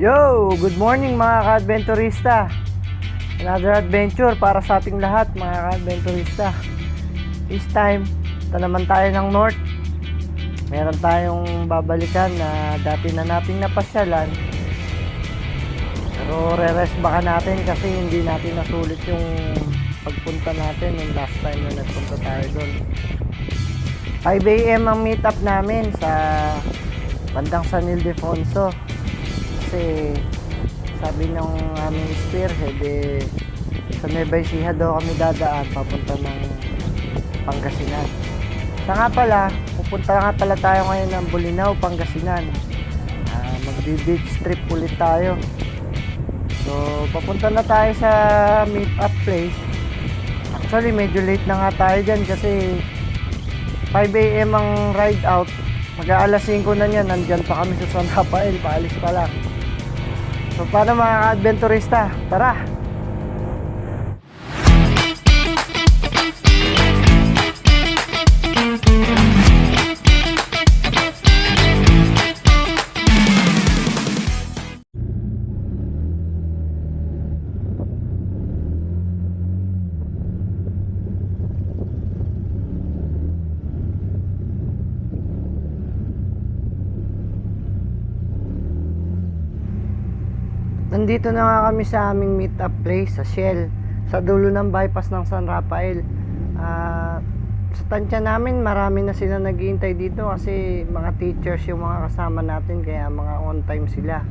Yo! Good morning mga ka-adventurista! Another adventure para sa ating lahat mga ka-adventurista. This time, ito naman tayo ng North. Meron tayong babalikan na dati na nating napasyalan. Pero re-rest baka natin kasi hindi natin nasulit yung pagpunta natin yung last time na nagpunta tayo doon. 5 a.m. ang meet up namin sa bandang San Ildefonso kasi sabi ng aming spearhead eh sa Nueva Ecija daw kami dadaan papunta ng Pangasinan. Sa nga pala, pupunta nga pala tayo ngayon ng Bulinaw, Pangasinan. Ah, magbi-beach trip ulit tayo. So, papunta na tayo sa meet-up place. Actually, medyo late na nga tayo dyan kasi 5 a.m. ang ride out. Mag-aalas 5 na niyan, nandyan pa kami sa San Rafael, paalis pa lang. So, paano mga adventurista? Tara! Nandito na nga kami sa aming meet-up place sa Shell, sa dulo ng bypass ng San Rafael. Ah, sa tansya namin, marami na sila naghihintay dito kasi mga teachers yung mga kasama natin kaya mga on time sila.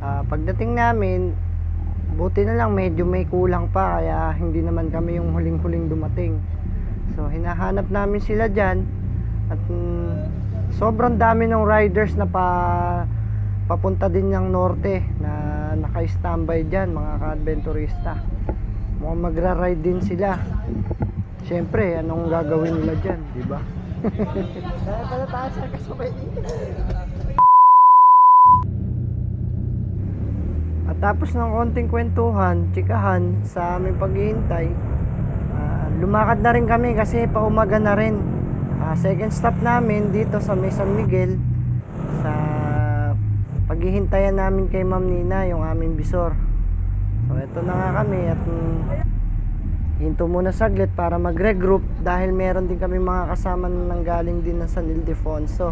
Ah, pagdating namin, buti na lang medyo may kulang pa kaya hindi naman kami yung huling-huling dumating. So hinahanap namin sila dyan at mm, sobrang dami ng riders na pa papunta din ng norte na naka-standby dyan mga ka-adventurista mukhang magra-ride din sila Siyempre, anong gagawin nila dyan, di ba? At tapos ng konting kwentuhan, tsikahan sa aming paghihintay, ah, lumakad na rin kami kasi paumaga na rin. Ah, second stop namin dito sa May San Miguel sa paghihintayan namin kay Ma'am Nina, yung aming bisor. So, ito na nga kami at mm, hinto muna saglit para mag-regroup dahil meron din kami mga kasama na nanggaling din ng San Ildefonso.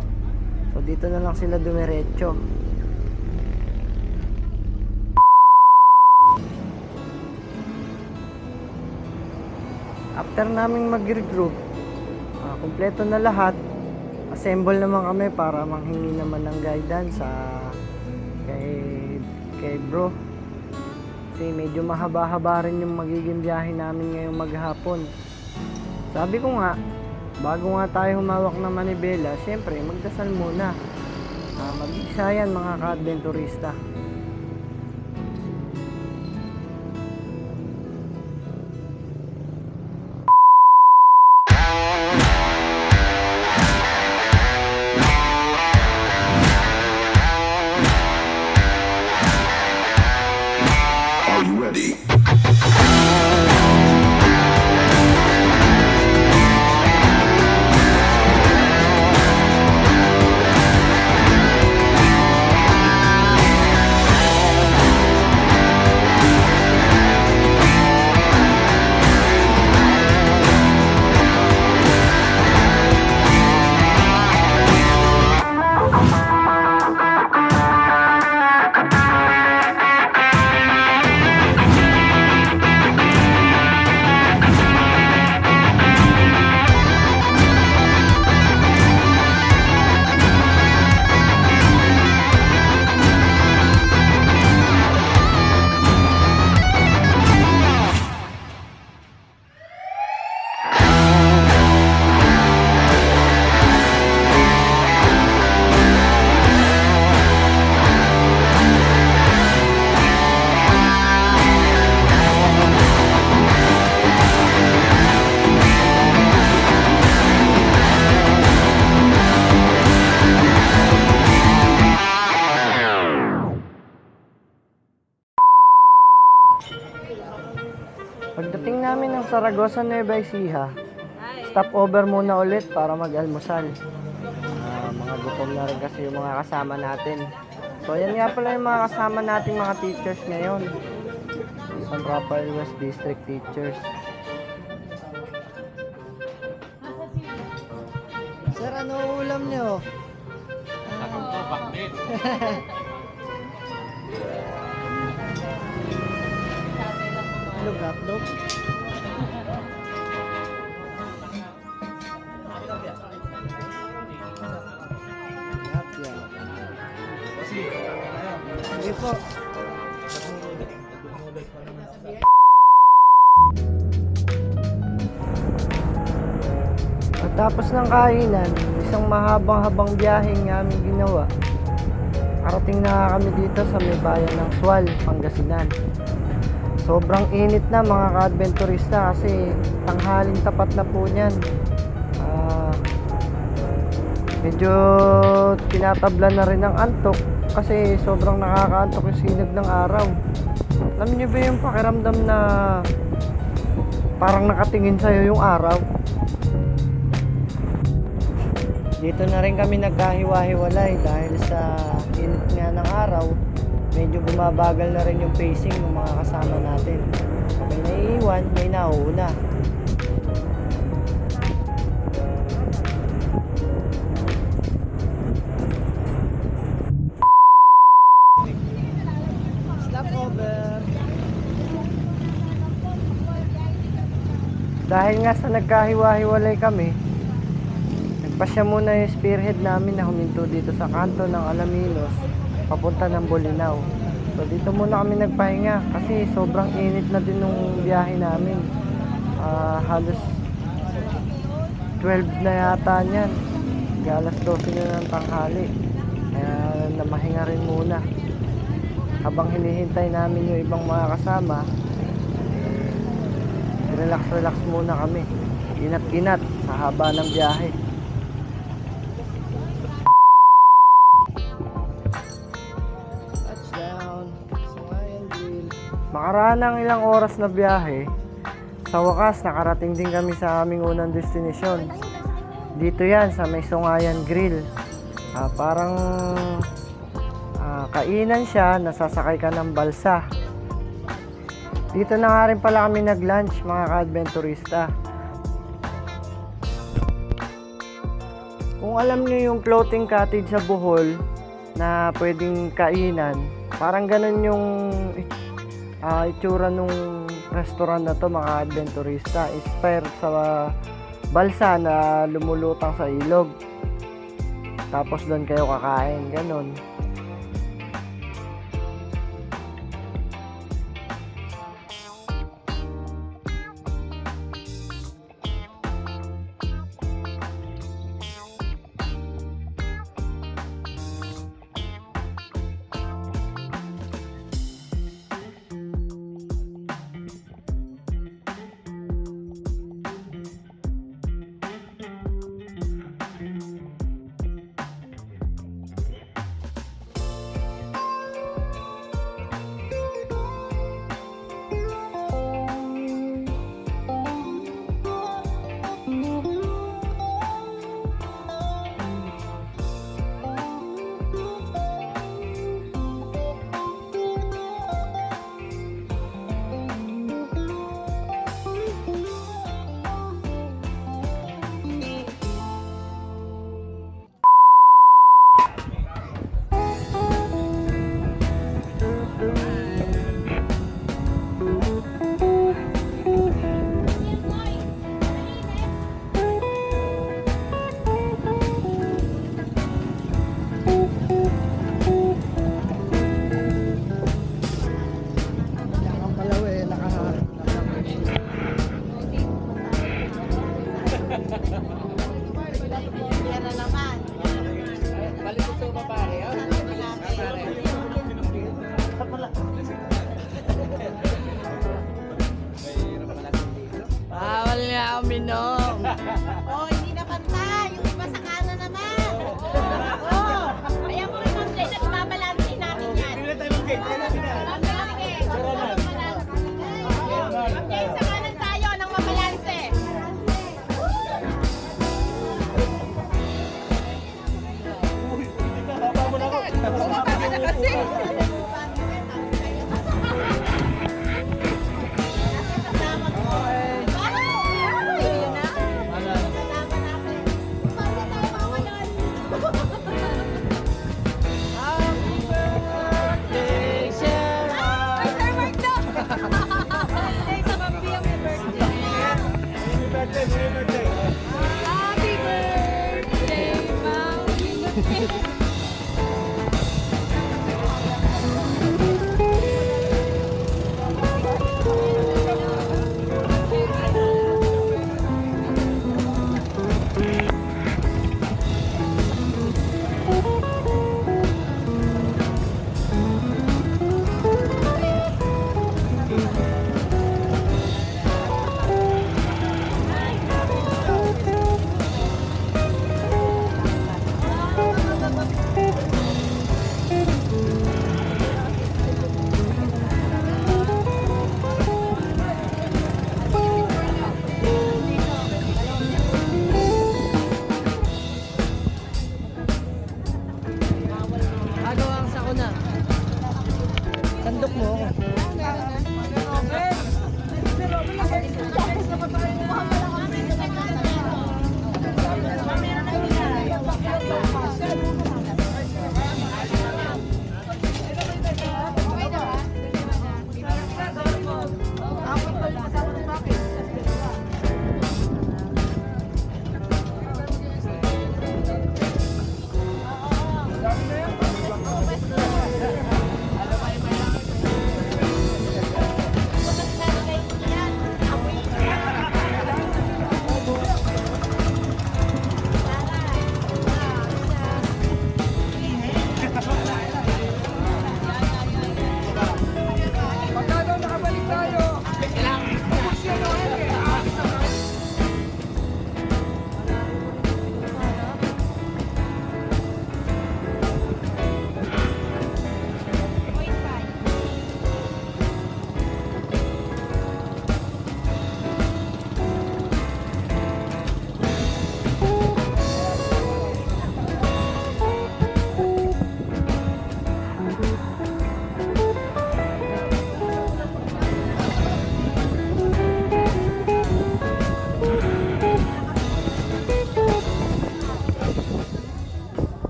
So, dito na lang sila dumiretso. After naming mag-regroup, ah, kumpleto na lahat. Assemble naman kami para manghingi naman ng guidance sa kay kay bro. Kasi medyo mahaba-haba rin yung magiging biyahe namin ngayong maghapon. Sabi ko nga, bago nga tayo humawak ng manibela, syempre magdasal muna. Uh, mag-isa yan mga ka-adventurista. Saragosa Nueva Ecija, stop over muna ulit para mag-almusal. Ah, mga gutom na rin kasi yung mga kasama natin. So, yan nga pala yung mga kasama nating mga teachers ngayon. San Rafael West District teachers. Sir, ano ulam niyo? Ako po, bakit? Ng kainan, isang mahabang-habang biyaheng aming ginawa. Karating na kami dito sa may bayan ng Sual, Pangasinan. Sobrang init na mga ka-adventurista kasi tanghaling tapat na po niyan. Ah, medyo tinatabla na rin ng antok kasi sobrang nakakaantok yung sinag ng araw. Alam niyo ba yung pakiramdam na parang nakatingin sa'yo yung araw? Dito na rin kami nagkahiwa-hiwalay dahil sa init nga ng araw medyo bumabagal na rin yung pacing ng mga kasama natin. May naiiwan, may nauuna. Dahil nga sa nagkahiwa-hiwalay kami, nagpasya muna yung spearhead namin na huminto dito sa kanto ng Alaminos papunta ng Bolinao. So dito muna kami nagpahinga kasi sobrang init na din nung biyahe namin. Ah, halos 12 na yata niyan. Alas 12 na ng tanghali. Kaya namahinga rin muna. Habang hinihintay namin yung ibang mga kasama, relax-relax muna kami. Inat-inat sa haba ng biyahe. Makaraan ng ilang oras na biyahe, sa wakas nakarating din kami sa aming unang destinasyon. Dito yan sa may Sungayan Grill. Ah, parang ah, kainan siya, nasasakay ka ng balsa. Dito na nga rin pala kami nag-lunch mga ka-adventurista. Kung alam niyo yung floating cottage sa Bohol na pwedeng kainan, parang ganun yung ah, itsura nung restaurant na to mga adventurista. Inspired sa balsa na lumulutang sa ilog. Tapos doon kayo kakain, ganun. Oh,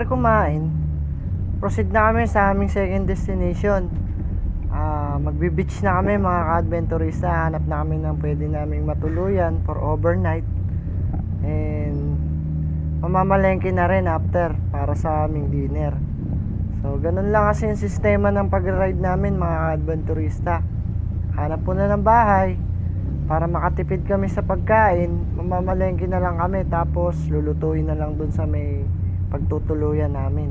After kumain, proceed na sa aming second destination. Ah, magbe-beach na kami mga ka-adventurista. Hanap na kami ng pwede naming matuluyan for overnight. And mamamalengke na rin after para sa aming dinner. So, ganun lang kasi yung sistema ng pag-ride namin mga ka-adventurista. Hanap po na ng bahay para makatipid kami sa pagkain. Mamamalengke na lang kami tapos lulutuin na lang dun sa may pagtutuluyan namin.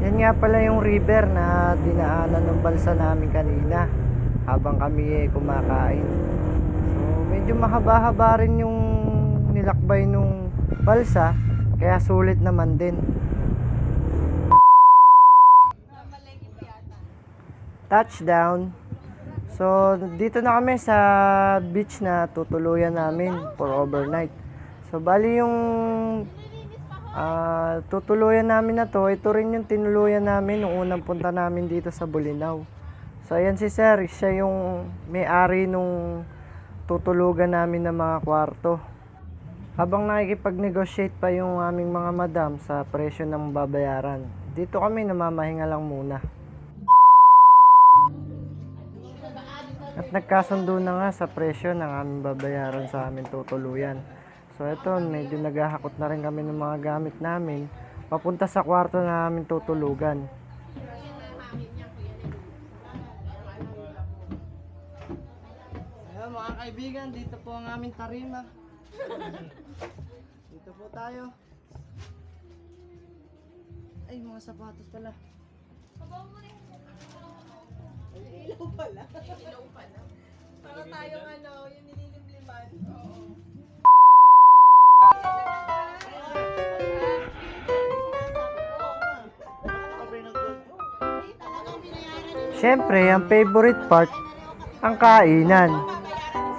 Yan nga pala yung river na dinaanan ng balsa namin kanina habang kami eh, kumakain. So medyo mahaba-haba rin yung nilakbay nung balsa kaya sulit naman din. Touchdown. So, dito na kami sa beach na tutuluyan namin for overnight. So, bali yung ah, tutuluyan namin na to, ito rin yung tinuluyan namin nung unang punta namin dito sa Bulinaw. So, ayan si Sir, siya yung may-ari nung tutulugan namin ng mga kwarto. Habang nakikipag-negotiate pa yung aming mga madam sa presyo ng babayaran, dito kami namamahinga lang muna. At nagkasundo na nga sa presyo ng aming babayaran sa aming tutuluyan. So ito, medyo naghahakot na rin kami ng mga gamit namin papunta sa kwarto na aming tutulugan. Ayan mga kaibigan, dito po ang aming tarima. dito po tayo. Ay, mga sapatos pala. Para tayong ano, yung nililimliman. Oo. Siyempre, ang favorite part, ang kainan.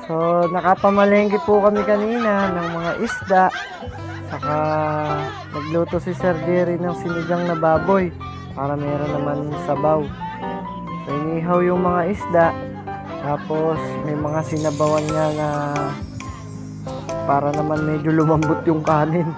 So, nakapamalengke po kami kanina ng mga isda. Saka, nagluto si Sir Jerry ng sinigang na baboy para meron naman sabaw. Inihaw yung mga isda. Tapos, may mga sinabawan nga na para naman medyo lumambot yung kanin.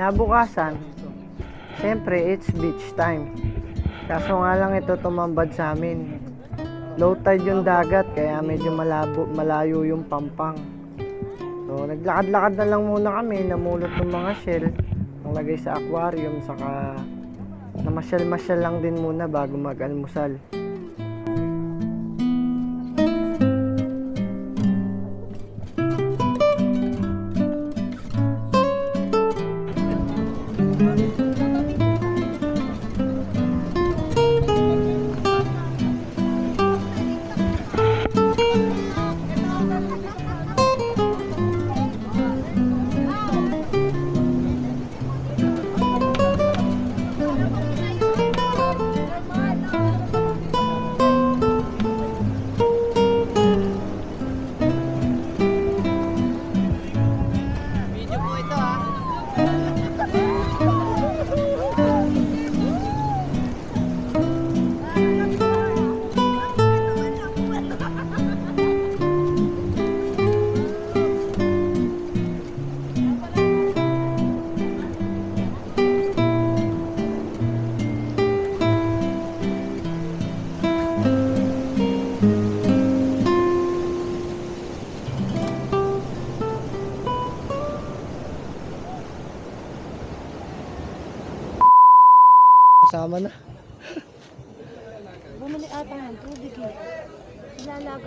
Kinabukasan, siyempre it's beach time. Kaso nga lang ito tumambad sa amin. Low tide yung dagat kaya medyo malabo, malayo yung pampang. So naglakad-lakad na lang muna kami, namulot ng mga shell, naglagay sa aquarium, saka namasyal-masyal lang din muna bago mag-almusal.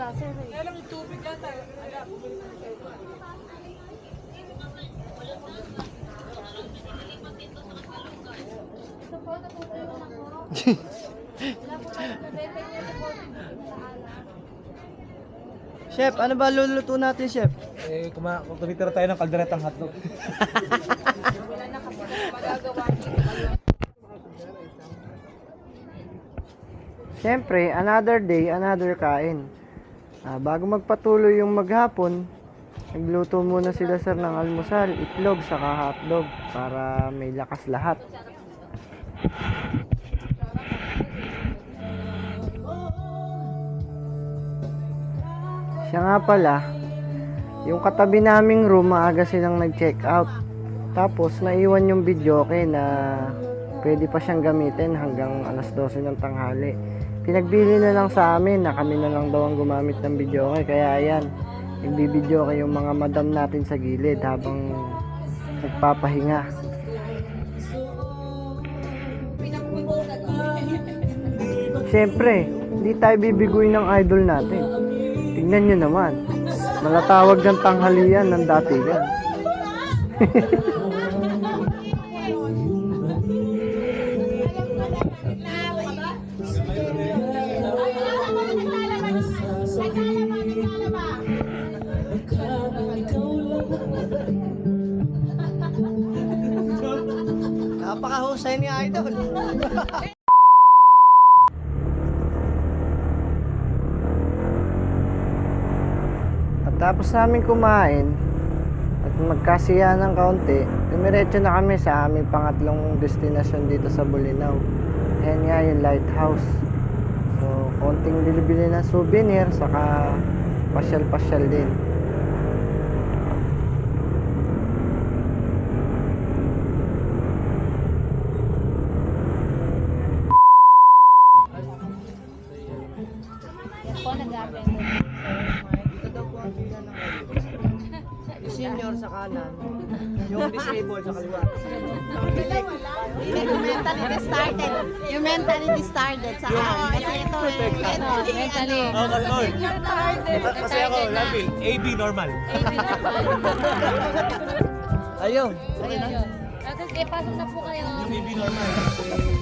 Ilalaga, sir eh. Chef, ano ba luluto natin, Chef? Eh, kuma tumitira tayo ng kalderetang hotdog. Siyempre, another day, another kain. Ah, bago magpatuloy yung maghapon, nagluto muna sila sir ng almusal, itlog, saka hotdog para may lakas lahat. Siya nga pala, yung katabi naming room, maaga silang nag-check out. Tapos, naiwan yung video okay na pwede pa siyang gamitin hanggang alas 12 ng tanghali. Pinagbili na lang sa amin na kami na lang daw ang gumamit ng video okay. Kaya ayan, nagbibideo kayo yung mga madam natin sa gilid habang nagpapahinga. Siyempre, hindi tayo bibiguin ng idol natin. Tingnan nyo naman. Malatawag ng tanghalian ng datigan. Napakahusay At Pagkatapos namin kumain at magkasiya ng kaunti, dumiretso na kami sa aming pangatlong destinasyon dito sa Bulinaw. Ayan nga yung lighthouse. So, konting bilibili ng souvenir, saka pasyal-pasyal din. Oh, kasi ako, Retarded na. Lambil, AB normal. Ayun. Ayun. Tapos, eh, pasok na po kayo. Yung AB normal.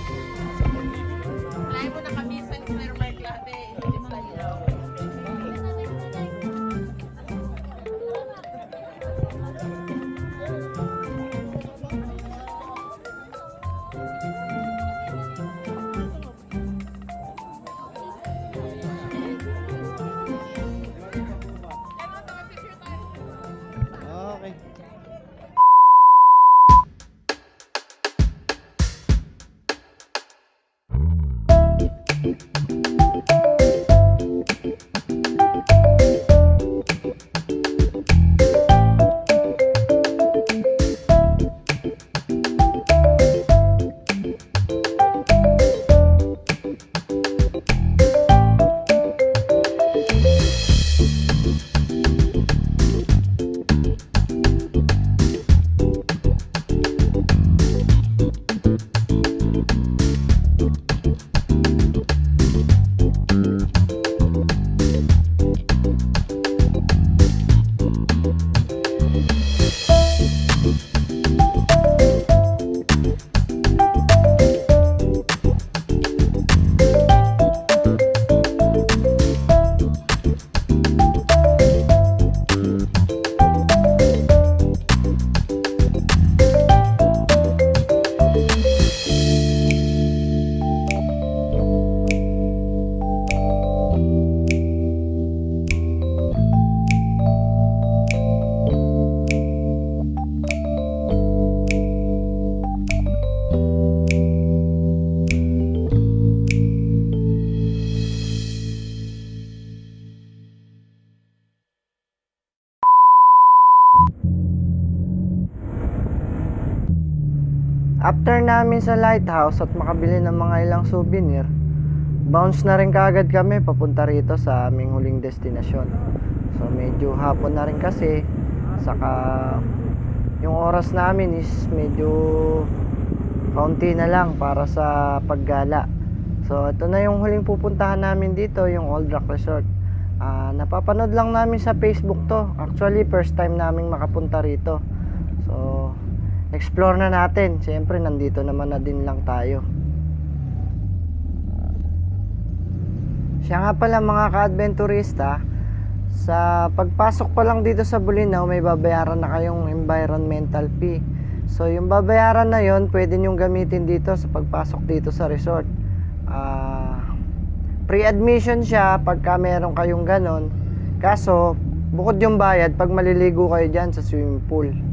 Sa lighthouse at makabili ng mga ilang souvenir, bounce na rin kaagad kami papunta rito sa aming huling destinasyon. So medyo hapon na rin kasi, saka yung oras namin is medyo kaunti na lang para sa paggala. So ito na yung huling pupuntahan namin dito, yung Old Rock Resort. Ah, napapanood lang namin sa Facebook to. Actually, first time naming makapunta rito. Explore na natin. Siyempre, nandito naman na din lang tayo. Siya nga pala mga ka-adventurista, sa pagpasok pa lang dito sa Bulinaw, may babayaran na kayong environmental fee. So, yung babayaran na yon pwede nyong gamitin dito sa pagpasok dito sa resort. Ah, pre-admission siya pagka meron kayong ganon. Kaso, bukod yung bayad pag maliligo kayo dyan sa swimming pool.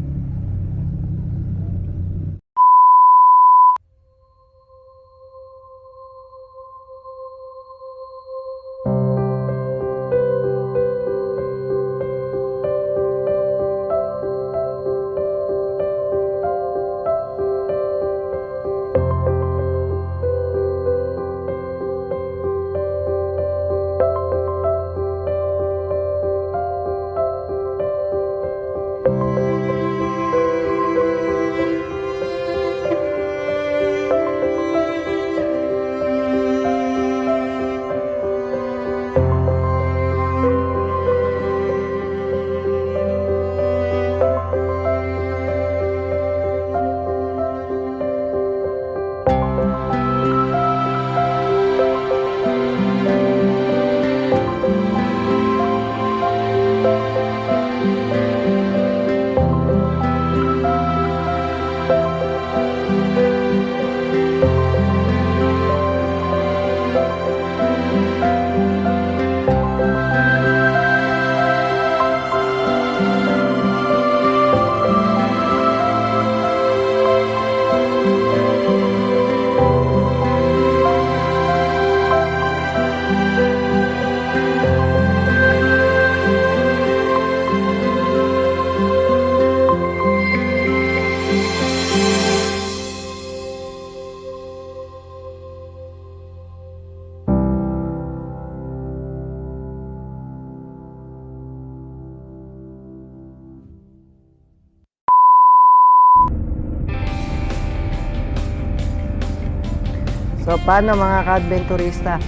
Paano mga ka-adventurista?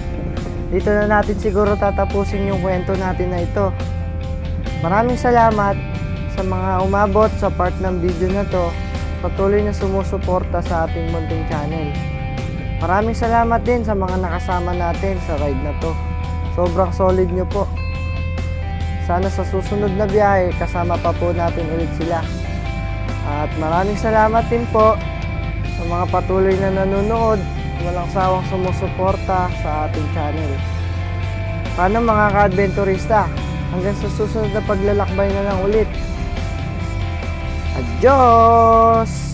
Dito na natin siguro tatapusin yung kwento natin na ito. Maraming salamat sa mga umabot sa part ng video na to. Patuloy na sumusuporta sa ating munting channel. Maraming salamat din sa mga nakasama natin sa ride na to. Sobrang solid nyo po. Sana sa susunod na biyahe, kasama pa po natin ulit sila. At maraming salamat din po sa mga patuloy na nanonood, walang sawang sumusuporta sa ating channel. Paano mga ka-adventurista? Hanggang sa susunod na paglalakbay na lang ulit. Adios!